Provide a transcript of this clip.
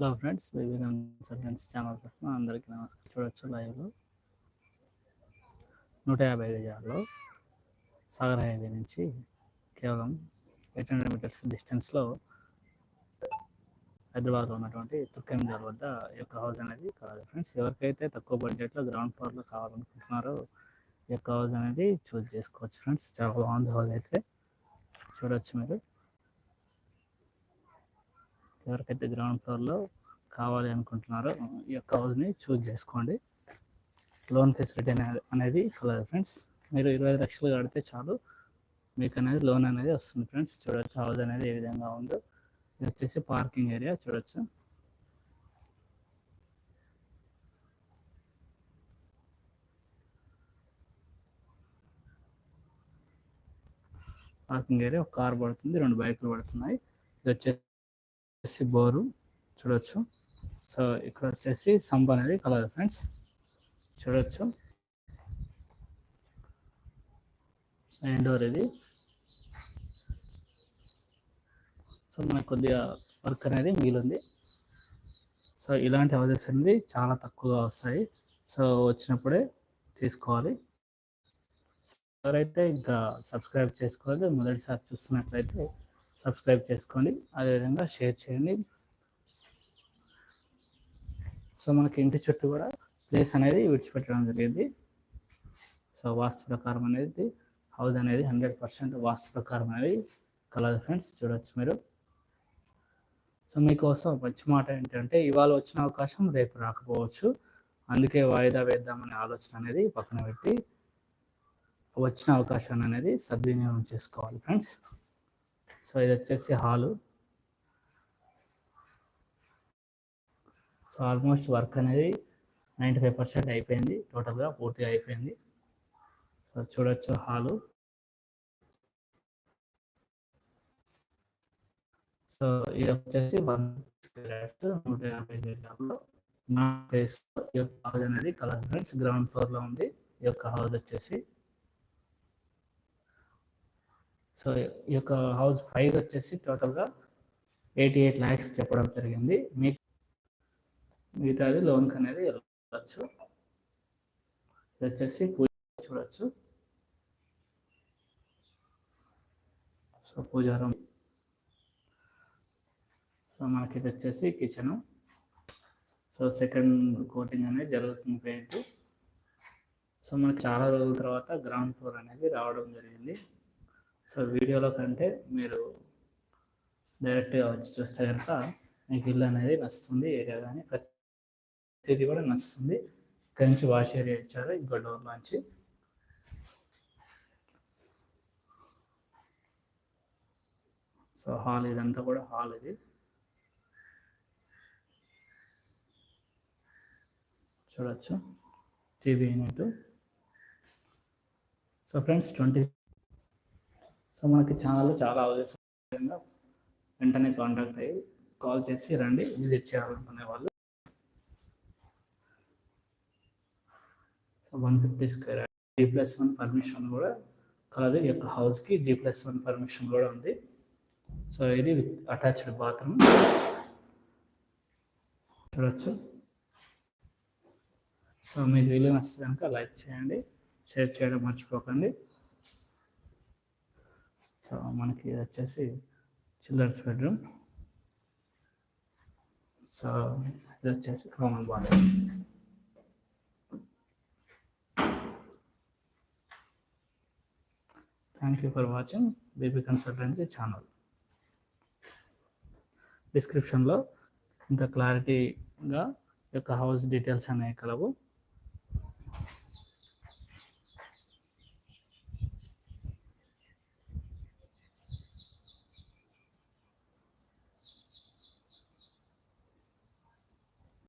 Hello friends baby consultancy channel తరఫున అందరికీ నమస్కారం. చూడొచ్చు లైవ్లో. నూట యాభై గజాల్లో సాగర్ హైవే నుంచి కేవలం ఎయిట్ హండ్రెడ్ మీటర్స్ డిస్టెన్స్లో హైదరాబాద్లో ఉన్నటువంటి తుర్కెంజాల్ వద్ద ఈ యొక్క హౌస్ అనేది కలదు ఫ్రెండ్స్. ఎవరికైతే తక్కువ బడ్జెట్లో గ్రౌండ్ ఫ్లోర్లో కావాలనుకుంటున్నారో ఈ యొక్క హౌస్ అనేది చూస్ చేసుకోవచ్చు ఫ్రెండ్స్. చాలా బాగుంది హౌస్ అయితే. చూడొచ్చు మీరు. ఎవరికైతే గ్రౌండ్ ఫ్లోర్లో కావాలి అనుకుంటున్నారో ఈ యొక్క హౌస్ని చూజ్ చేసుకోండి. లోన్ ఫెసిలిటీ అనేది అనేది కలదు ఫ్రెండ్స్ మీరు ఇరవై ఐదు లక్షలు కడితే చాలు మీకు అనేది లోన్ అనేది వస్తుంది ఫ్రెండ్స్ చూడొచ్చు హౌస్ అనేది ఏ విధంగా ఉందో. ఇది వచ్చేసి పార్కింగ్ ఏరియా చూడొచ్చు. పార్కింగ్ ఏరియా ఒక కార్ పడుతుంది రెండు బైకులు పడుతున్నాయి. ఇది వచ్చేసి బోరు చూడొచ్చు. సో ఇక్కడ వచ్చేసి సంప్ అనేది కలదు ఫ్రెండ్స్ చూడొచ్చు. మెయిన్ డోర్ ఇది. సో మనకు కొద్దిగా వర్క్ అనేది మిగిలింది. సో ఇలాంటి హౌజెస్ అనేది చాలా తక్కువగా వస్తాయి. సో వచ్చినప్పుడే తీసుకోవాలి. ఎవరైతే ఇంకా సబ్స్క్రైబ్ చేసుకోవాలి మొదటిసారి చూస్తున్నట్లయితే సబ్స్క్రైబ్ చేసుకోండి. అదేవిధంగా షేర్ చేయండి. సో మనకి ఇంటి చుట్టూ కూడా ప్లేస్ అనేది విడిచిపెట్టడం జరిగింది. సో వాస్తు ప్రకారం అనేది హౌస్ అనేది హండ్రెడ్ పర్సెంట్ వాస్తు ప్రకారం అనేది కలదు ఫ్రెండ్స్ చూడొచ్చు మీరు. సో మీకోసం మంచి మాట ఏంటంటే ఇవాళ వచ్చిన అవకాశం రేపు రాకపోవచ్చు. అందుకే వాయిదా వేద్దామనే ఆలోచన అనేది పక్కన పెట్టి వచ్చిన అవకాశాన్ని అనేది సద్వినియోగం చేసుకోవాలి ఫ్రెండ్స్ సో ఇది వచ్చేసి హాలు. సో ఆల్మోస్ట్ వర్క్ అనేది నైంటీ ఫైవ్ పర్సెంట్ అయిపోయింది. టోటల్గా పూర్తిగా అయిపోయింది. సో చూడొచ్చు హాలు. సో ఇది వచ్చేసి వన్ నూట యాభై గజాల్లో నా ప్లేస్ ఈ యొక్క హౌస్ అనేది కలర్ ఫ్రెండ్స్ గ్రౌండ్ ఫ్లోర్లో ఉంది. ఈ యొక్క హౌస్ వచ్చేసి సో ఈ యొక్క హౌస్ ప్రైస్ వచ్చేసి టోటల్గా ఎయిటీ ఎయిట్ ల్యాక్స్ చెప్పడం జరిగింది. మీకు మిగతాది లోన్కి అనేది వెళ్ళచ్చు. ఇది వచ్చేసి పూజ చూడొచ్చు. సో పూజారం. సో మనకి ఇది వచ్చేసి కిచెను. సో సెకండ్ కోటింగ్ అనేది జరుగుతుంది పెయింట్ సో మనకి చాలా రోజుల తర్వాత గ్రౌండ్ ఫ్లోర్ అనేది రావడం జరిగింది. సో వీడియోలో కంటే మీరు డైరెక్ట్గా వచ్చి చూస్తే కనుక మీకు ఇల్లు అనేది నచ్చుతుంది ఏరియా కానీ ప్రతిదీ కూడా నచ్చుతుంది. ఇక్కడి నుంచి వాష్ ఏరియా ఇచ్చారు ఇంకో డోర్ నుంచి సో హాల్ ఇదంతా కూడా హాల్ ఇది. చూడొచ్చు. TV unit. So friends twenty so మనకి ఛానల్ చాలా అవసరంగా వెంటనే కాంటాక్ట్ అయ్యి కాల్ చేసి రండి విజిట్ చేయాలనుకునే వాళ్ళు. So one fifty square G plus one permission కూడా కలదు ఈ యొక్క హౌస్కి జీ ప్లస్ వన్ పర్మిషన్ కూడా ఉంది. సో ఇది అటాచ్డ్ బాత్రూమ్. చూడొచ్చు. సో మీకు వీలు నచ్చితే కనుక లైక్ చేయండి షేర్ చేయడం మర్చిపోకండి. సో మనకి వచ్చేసి చిల్డ్రన్స్ బెడ్రూమ్. సో ఇది వచ్చేసి common bathroom. Thank you for watching baby consultancy channel డిస్క్రిప్షన్లో ఇంకా క్లారిటీగా యొక్క హౌస్ డీటెయిల్స్ అనేవి కలవు.